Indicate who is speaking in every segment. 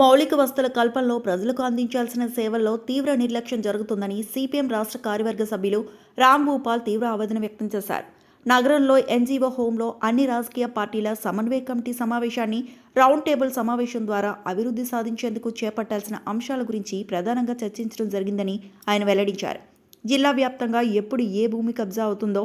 Speaker 1: మౌలిక వస్తుల కల్పనలో ప్రజలకు అందించాల్సిన సేవల్లో తీవ్ర నిర్లక్ష్యం జరుగుతుందని సిపిఎం రాష్ట్ర కార్యవర్గ సభ్యులు రామ్ భూపాల్ తీవ్ర ఆవేదన వ్యక్తం చేశారు. నగరంలో ఎన్జీఓ హోంలో అన్ని రాజకీయ పార్టీల సమన్వయ కమిటీ సమావేశాన్ని రౌండ్ టేబుల్ సమావేశం ద్వారా అభివృద్ధి సాధించేందుకు చేపట్టాల్సిన అంశాల గురించి ప్రధానంగా చర్చించడం జరిగిందని ఆయన వెల్లడించారు. జిల్లా వ్యాప్తంగా ఎప్పుడు ఏ భూమి కబ్జా అవుతుందో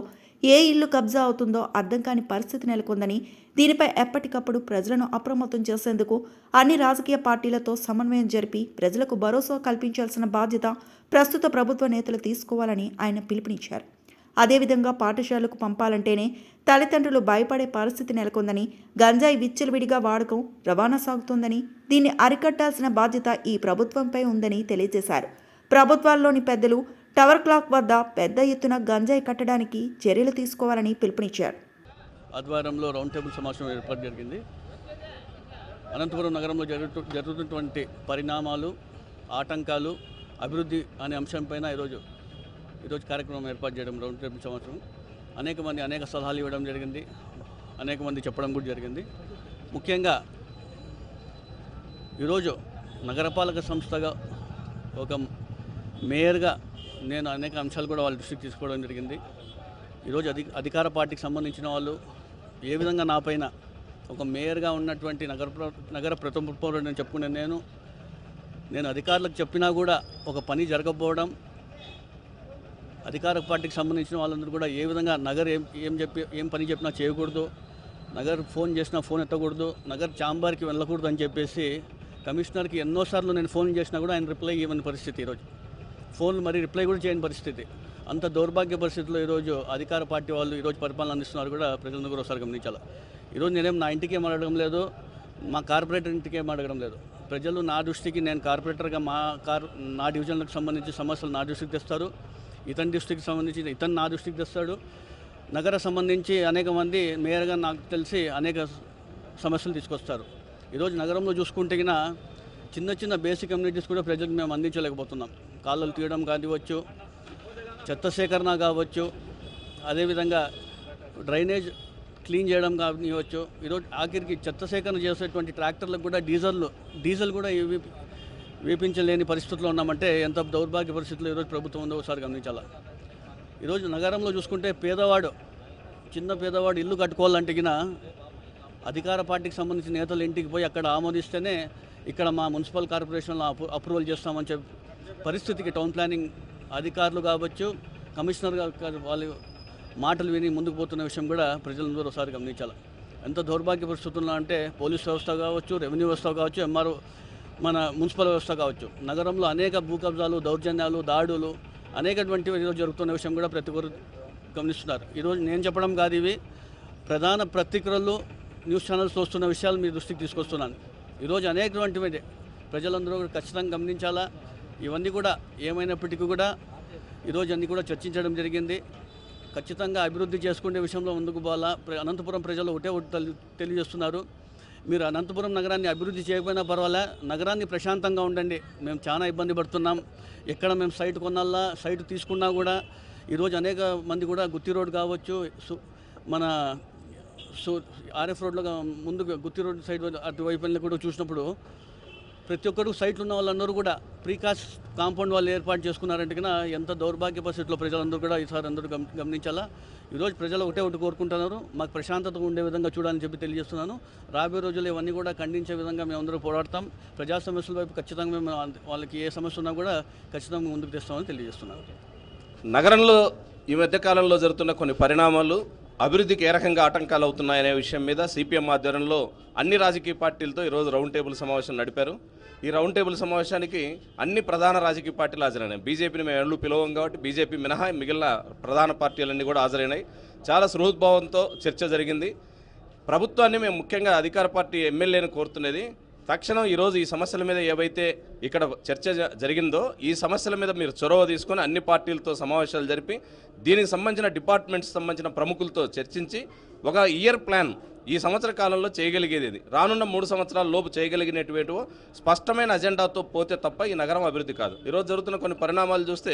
Speaker 1: ఏ ఇల్లు కబ్జా అవుతుందో అర్థం కాని పరిస్థితి నెలకొందని దీనిపై ఎప్పటికప్పుడు ప్రజలను అప్రమత్తం చేసేందుకు అన్ని రాజకీయ పార్టీలతో సమన్వయం జరిపి ప్రజలకు భరోసా కల్పించాల్సిన బాధ్యత ప్రస్తుత ప్రభుత్వ నేతలు తీసుకోవాలని ఆయన పిలుపునిచ్చారు. అదేవిధంగా పాఠశాలకు పంపాలంటేనే తల్లిదండ్రులు భయపడే పరిస్థితి నెలకొందని గంజాయి విచ్చలవిడిగా వాడకం రవాణా సాగుతోందని దీన్ని అరికట్టాల్సిన బాధ్యత ఈ ప్రభుత్వంపై ఉందని తెలియజేశారు. ప్రభుత్వాల్లోని పెద్దలు టవర్ క్లాక్ వద్ద పెద్ద ఎత్తున గంజాయి కట్టడానికి చర్యలు తీసుకోవాలని పిలుపునిచ్చారు.
Speaker 2: ఆధ్వర్యంలో రౌండ్ టేబుల్ సమావేశం ఏర్పాటు జరిగింది. అనంతపురం నగరంలో జరుగుతు జరుగుతున్నటువంటి పరిణామాలు ఆటంకాలు అభివృద్ధి అనే అంశంపైన ఈరోజు ఈరోజు కార్యక్రమం ఏర్పాటు చేయడం రౌండ్ టేబుల్ సమావేశం. అనేక మంది అనేక సలహాలు ఇవ్వడం జరిగింది. అనేక మంది చెప్పడం కూడా జరిగింది. ముఖ్యంగా ఈరోజు నగరపాలక సంస్థగా ఒక మేయర్గా నేను అనేక అంశాలు కూడా వాళ్ళ దృష్టికి తీసుకోవడం జరిగింది. ఈరోజు అధి అధికార పార్టీకి సంబంధించిన వాళ్ళు ఏ విధంగా నా పైన ఒక మేయర్గా ఉన్నటువంటి నగర ప్ర- నగర ప్రథమ పౌరుడు నేను చెప్పుకునే నేను నేను అధికారులకు చెప్పినా కూడా ఒక పని జరగకపోవడం అధికార పార్టీకి సంబంధించిన వాళ్ళందరూ కూడా ఏ విధంగా నగర్ ఏం ఏం చెప్పి ఏం పని చెప్పినా చేయకూడదు నగర్ ఫోన్ చేసినా ఫోన్ ఎత్తకూడదు నగర్ చాంబార్కి వెళ్ళకూడదు అని చెప్పేసి కమిషనర్కి ఎన్నోసార్లు నేను ఫోన్ చేసినా కూడా ఆయన రిప్లై ఇవ్వని పరిస్థితి ఈరోజు. ఫోన్ మరి రిప్లై కూడా చేయని పరిస్థితి. అంత దౌర్భాగ్య పరిస్థితిలో ఈరోజు అధికార పార్టీ వాళ్ళు ఈరోజు పరిపాలన అందిస్తున్నారు కూడా ప్రజలందరూ కూడా ఒకసారి గమనించాలి. ఈరోజు నేనేం నా ఇంటికి అడగడం లేదు మా కార్పొరేటర్ ఇంటికి అడగడం లేదు. ప్రజలు నా దృష్టికి నేను కార్పొరేటర్గా మా కార్ నా డివిజన్లకు సంబంధించి సమస్యలు నా దృష్టికి తెస్తారు ఇతని దృష్టికి సంబంధించి ఇతను నా దృష్టికి తెస్తాడు. నగర సంబంధించి అనేక మంది మేయర్గా నాకు తెలిసి అనేక సమస్యలు తీసుకొస్తారు. ఈరోజు నగరంలో చూసుకుంటే చిన్న చిన్న బేసిక్ కమ్యూనిటీస్ కూడా ప్రజలకు మేము అందించలేకపోతున్నాం. కాళ్ళలు తీయడం కానివ్వచ్చు చెత్త సేకరణ కావచ్చు అదేవిధంగా డ్రైనేజ్ క్లీన్ చేయడం కానివ్వచ్చు ఈరోజు ఆఖరికి చెత్త సేకరణ చేసేటువంటి ట్రాక్టర్లకు కూడా డీజిల్ డీజిల్ కూడా ఇవి వేపించలేని పరిస్థితుల్లో ఉన్నామంటే ఎంత దౌర్భాగ్య పరిస్థితుల్లో ఈరోజు ప్రభుత్వం ఉందో ఒకసారి గమనించాలి. ఈరోజు నగరంలో చూసుకుంటే పేదవాడు చిన్న పేదవాడు ఇల్లు కట్టుకోవాలంటే అధికార పార్టీకి సంబంధించిన నేతలు ఇంటికి పోయి అక్కడ ఆమోదిస్తేనే ఇక్కడ మా మున్సిపల్ కార్పొరేషన్లో అప్రూవల్ చేస్తామని చెప్పి పరిస్థితికి టౌన్ ప్లానింగ్ అధికారులు కావచ్చు కమిషనర్ వాళ్ళు మాటలు విని ముందుకు పోతున్న విషయం కూడా ప్రజలందరూ ఒకసారి గమనించాలి. ఎంత దౌర్భాగ్య పరిస్థితుల్లో అంటే పోలీస్ వ్యవస్థ కావచ్చు రెవెన్యూ వ్యవస్థ కావచ్చు ఎంఆర్ఓ మన మున్సిపల్ వ్యవస్థ కావచ్చు. నగరంలో అనేక భూ కబ్జాలు దౌర్జన్యాలు దాడులు అనేకటువంటివి ఈరోజు జరుగుతున్న విషయం కూడా ప్రతి ఒక్కరు గమనిస్తున్నారు. ఈరోజు నేను చెప్పడం కాదు ఇవి. ప్రధాన పత్రికల్లో న్యూస్ ఛానల్స్ వస్తున్న విషయాలు మీ దృష్టికి తీసుకొస్తున్నాను. ఈరోజు అనేకటువంటివి ప్రజలందరూ కూడా ఖచ్చితంగా గమనించాలా? ఇవన్నీ కూడా ఏమైనప్పటికీ కూడా ఈరోజు అన్నీ కూడా చర్చించడం జరిగింది. ఖచ్చితంగా అభివృద్ధి చేసుకునే విషయంలో ముందుకు పోవాలా? అనంతపురం ప్రజలు ఒకటే ఒకటి తెలి- తెలియజేస్తున్నారు. మీరు అనంతపురం నగరాన్ని అభివృద్ధి చేయకపోయినా పర్వాలే నగరాన్ని ప్రశాంతంగా ఉండండి. మేము చాలా ఇబ్బంది పడుతున్నాం. ఎక్కడ మేము సైట్ కొనాలా సైట్ తీసుకున్నా కూడా ఈరోజు అనేక మంది కూడా గుత్తి రోడ్ కావచ్చు మన సో ఆర్ఎఫ్ రోడ్లో ముందు గుత్తి రోడ్ సైడ్ అటువైపు వెళ్ళి కూడా చూసినప్పుడు ప్రతి ఒక్కరు సైట్లు ఉన్న వాళ్ళందరూ కూడా ప్రీకాస్ట్ కాంపౌండ్ వాళ్ళు ఏర్పాటు చేసుకున్నారంటే కన్నా ఎంత దౌర్భాగ్య పరిస్థితిలో ప్రజలందరూ కూడా ఈసారి అందరూ గమ గమనించాలా? ఈరోజు ప్రజలు ఒకటే ఒకటి కోరుకుంటున్నారు. మాకు ప్రశాంతత ఉండే విధంగా చూడాలని చెప్పి తెలియజేస్తున్నాను. రాబోయే రోజుల్లో ఇవన్నీ కూడా ఖండించే విధంగా మేము అందరూ పోరాడతాం. ప్రజా సమస్యల వైపు ఖచ్చితంగా మేము వాళ్ళకి ఏ సమస్య ఉన్నా కూడా ఖచ్చితంగా ముందుకు తెస్తామని తెలియజేస్తున్నాను.
Speaker 3: నగరంలో ఈ మధ్య కాలంలో జరుగుతున్న కొన్ని పరిణామాలు అభివృద్ధికి ఏ రకంగా ఆటంకాలు అవుతున్నాయనే విషయం మీద సిపిఎం ఆధ్వర్యంలో అన్ని రాజకీయ పార్టీలతో ఈరోజు రౌండ్ టేబుల్ సమావేశం నడిపారు. ఈ రౌండ్ టేబుల్ సమావేశానికి అన్ని ప్రధాన రాజకీయ పార్టీలు హాజరైనాయి. బీజేపీని మేము ఎళ్ళు పిలవం కాబట్టి బీజేపీ మినహా మిగిలిన ప్రధాన పార్టీలన్నీ కూడా హాజరైనాయి. చాలా సుహృద్భావంతో చర్చ జరిగింది. ప్రభుత్వాన్ని మేము ముఖ్యంగా అధికార పార్టీ ఎమ్మెల్యేని కోరుతున్నది తక్షణం ఈరోజు ఈ సమస్యల మీద ఏవైతే ఇక్కడ చర్చ జ- జరిగిందో ఈ సమస్యల మీద మీరు చొరవ తీసుకొని అన్ని పార్టీలతో సమావేశాలు జరిపి దీనికి సంబంధించిన డిపార్ట్మెంట్స్ సంబంధించిన ప్రముఖులతో చర్చించి ఒక ఇయర్ ప్లాన్ ఈ సంవత్సర కాలంలో చేయగలిగేది ఇది. రానున్న మూడు సంవత్సరాల లోపు చేయగలిగినటువంటి స్పష్టమైన అజెండాతో పోతే తప్ప ఈ నగరం అభివృద్ధి కాదు. ఈరోజు జరుగుతున్న కొన్ని పరిణామాలు చూస్తే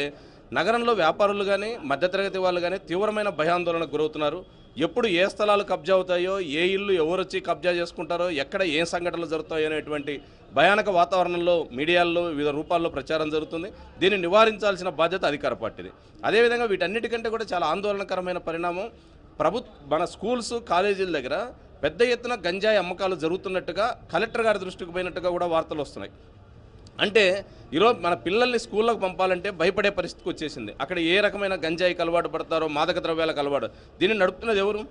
Speaker 3: నగరంలో వ్యాపారులు కానీ మధ్యతరగతి వాళ్ళు కానీ తీవ్రమైన భయాందోళనకు గురవుతున్నారు. ఎప్పుడు ఏ స్థలాలు కబ్జా అవుతాయో ఏ ఇల్లు ఎవరు వచ్చి కబ్జా చేసుకుంటారో ఎక్కడ ఏ సంఘటనలు జరుగుతాయో అనేటువంటి భయానక వాతావరణంలో మీడియాల్లో వివిధ రూపాల్లో ప్రచారం జరుగుతుంది. దీన్ని నివారించాల్సిన బాధ్యత అధికార పార్టీది. అదేవిధంగా వీటన్నిటికంటే కూడా చాలా ఆందోళనకరమైన పరిణామం ప్రభు మన స్కూల్స్ కాలేజీల దగ్గర పెద్ద ఎత్తున గంజాయి అమ్మకాలు జరుగుతున్నట్టుగా కలెక్టర్ గారి దృష్టికి పోయినట్టుగా కూడా వార్తలు వస్తున్నాయి. అంటే ఈరోజు మన పిల్లల్ని స్కూళ్ళకు పంపాలంటే భయపడే పరిస్థితికి వచ్చేసింది. అక్కడ ఏ రకమైన గంజాయికి అలవాటు పడతారో మాదక ద్రవ్యాలకు అలవాటు. దీన్ని నడుపుతున్నది ఎవరు?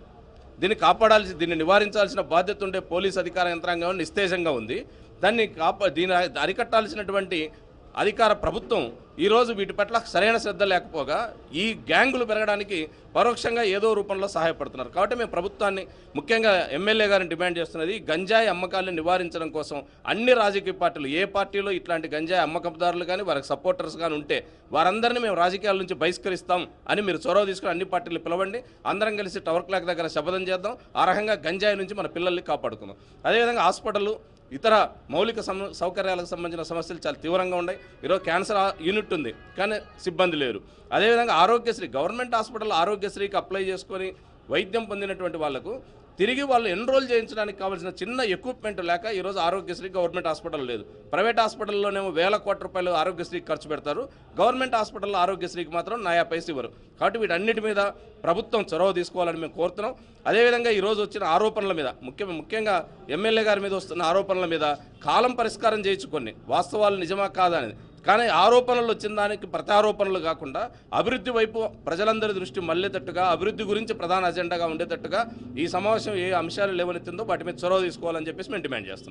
Speaker 3: దీన్ని కాపాడాల్సి దీన్ని నివారించాల్సిన బాధ్యత ఉండే పోలీస్ అధికార యంత్రాంగం నిస్తేజంగా ఉంది. దాన్ని కాపా దీని అరికట్టాల్సినటువంటి అధికార ప్రభుత్వం ఈరోజు వీటి పట్ల సరైన శ్రద్ధ లేకపోగా ఈ గ్యాంగులు పెరగడానికి పరోక్షంగా ఏదో రూపంలో సహాయపడుతున్నారు. కాబట్టి మేము ప్రభుత్వాన్ని ముఖ్యంగా ఎమ్మెల్యే గారిని డిమాండ్ చేస్తున్నది గంజాయి అమ్మకాలను నివారించడం కోసం అన్ని రాజకీయ పార్టీలు ఏ పార్టీలో ఇట్లాంటి గంజాయి అమ్మకందారులు కానీ వారికి సపోర్టర్స్ కానీ ఉంటే వారందరినీ మేము రాజకీయాల నుంచి బహిష్కరిస్తాం అని మీరు చొరవ తీసుకుని అన్ని పార్టీలు పిలవండి. అందరం కలిసి టవర్ క్లాక్ దగ్గర శపథం చేద్దాం. ఆ రకంగా గంజాయి నుంచి మన పిల్లల్ని కాపాడుకుందాం. అదేవిధంగా హాస్పిటల్ ఇతర మౌలిక సౌకర్యాలకు సంబంధించిన సమస్యలు చాలా తీవ్రంగా ఉన్నాయి. ఈరోజు క్యాన్సర్ యూనిట్ ఉంది కానీ సిబ్బంది లేరు. అదేవిధంగా ఆరోగ్యశ్రీ గవర్నమెంట్ హాస్పిటల్ ఆరోగ్యశ్రీకి అప్లై చేసుకొని వైద్యం పొందినటువంటి వాళ్ళకు తిరిగి వాళ్ళు ఎన్రోల్ చేయించడానికి కావాల్సిన చిన్న ఎక్విప్మెంట్ లేక ఈరోజు ఆరోగ్యశ్రీ గవర్నమెంట్ హాస్పిటల్ లేదు. ప్రైవేట్ హాస్పిటల్లోనేమో వేల కోట్ల రూపాయలు ఆరోగ్యశ్రీకి ఖర్చు పెడతారు. గవర్నమెంట్ హాస్పిటల్లో ఆరోగ్యశ్రీకి మాత్రం నయా పైస ఇవ్వరు. కాబట్టి వీటన్నిటి మీద ప్రభుత్వం చొరవ తీసుకోవాలని మేము కోరుతున్నాం. అదేవిధంగా ఈరోజు వచ్చిన ఆరోపణల మీద ముఖ్య ముఖ్యంగా ఎమ్మెల్యే గారి మీద వస్తున్న ఆరోపణల మీద కాలం పరిష్కారం చేయించుకొని వాస్తవాలు నిజమా కాదా అనేది కానీ ఆరోపణలు వచ్చిన దానికి ప్రత్యారోపణలు కాకుండా అభివృద్ధి వైపు ప్రజలందరి దృష్టి మళ్ళేటట్టుగా అభివృద్ధి గురించి ప్రధాన అజెండాగా ఉండేటట్టుగా ఈ సమావేశం ఏ అంశాలు లేవనెత్తిందో వాటి మీద చొరవ తీసుకోవాలని చెప్పేసి మేము డిమాండ్ చేస్తున్నాం.